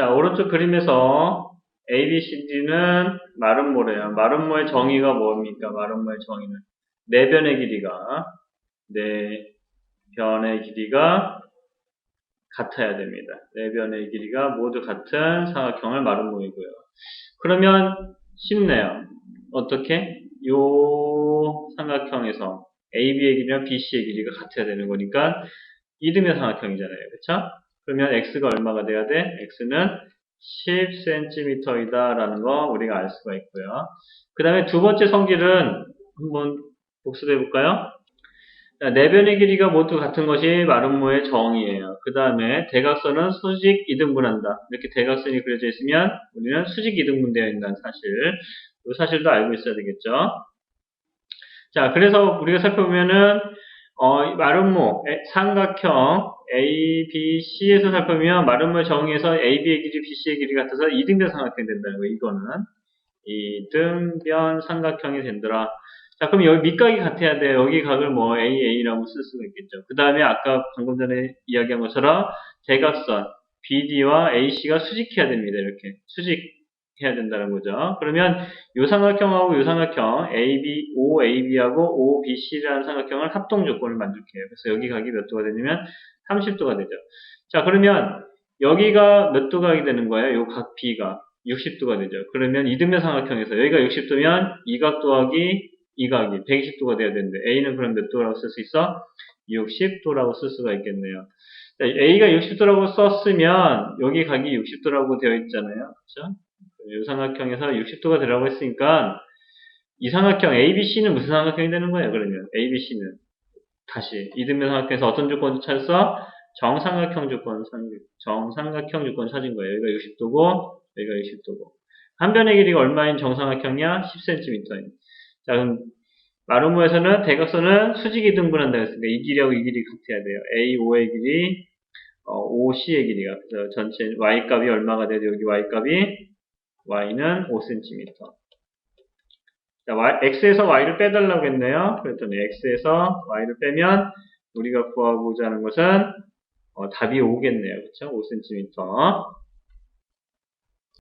자, 오른쪽 그림에서 ABCD는 마름모래요. 마름모의 정의가 뭡니까? 마름모의 정의는 네 변의 길이가 네 변의 길이가 같아야 됩니다. 네 변의 길이가 모두 같은 삼각형을 마름모이고요. 그러면 쉽네요. 어떻게? 요 삼각형에서 AB의 길이랑 BC의 길이가 같아야 되는 거니까 이등변 삼각형이잖아요. 그쵸? 그러면 x가 얼마가 돼야 돼? x는 10cm이다 라는 거 우리가 알 수가 있고요. 그 다음에 두 번째 성질은 한번 복습해 볼까요? 네 변의 길이가 모두 같은 것이 마름모의 정의예요. 그 다음에 대각선은 수직 이등분한다. 이렇게 대각선이 그려져 있으면 우리는 수직 이등분되어 있다는 사실. 이 사실도 알고 있어야 되겠죠. 자, 그래서 우리가 살펴보면은 어, 마름모 에, 삼각형 ABC에서 살펴보면 마름모 정의에서 AB의 길이 BC의 길이 같아서 이등변 삼각형이 된다는 거예요. 이거는 이등변 삼각형이 된더라. 자, 그럼 여기 밑각이 같아야 돼요. 여기 각을 뭐 AA라고 쓸 수가 있겠죠. 그 다음에 아까 방금 전에 이야기한 것처럼 대각선 BD와 AC가 수직해야 됩니다. 이렇게 수직 해야 된다는 거죠. 그러면 요 삼각형하고 요 삼각형 AB, OAB하고 OBC라는 삼각형을 합동 조건을 만들게요. 그래서 여기 각이 몇 도가 되냐면 30도가 되죠. 자, 그러면 여기가 몇 도각이 되는 거예요? 요 각 B가 60도가 되죠. 그러면 이등변 삼각형에서 여기가 60도면 이각 더하기 이 각이 120도가 돼야 되는데 A는 그럼 몇 도라고 쓸 수 있어? 60도라고 쓸 수가 있겠네요. 자, A가 60도라고 썼으면 여기 각이 60도라고 되어 있잖아요. 그렇죠? 이 삼각형에서 60도가 되라고 했으니까 이 삼각형 ABC는 무슨 삼각형이 되는 거예요? 그러면 ABC는 다시 이등변 삼각형에서 어떤 조건을 찾았어? 정삼각형 조건, 정삼각형 조건 찾은 거예요. 여기가 60도고 여기가 60도고 한 변의 길이가 얼마인 정삼각형이야? 10cm인. 자, 그럼 마루모에서는 대각선은 수직이 등분한다 했으니까 이 길이하고 이 길이 같아야 돼요. A, O의 길이, 어, OC의 길이가. 그래서 전체 Y값이 얼마가 돼야? 여기 Y값이 Y는 5cm. 자, Y, X에서 Y를 빼달라고 했네요. 그랬더니 X에서 Y를 빼면 우리가 구하고자 하는 것은 어, 답이 5겠네요. 그쵸? 5cm.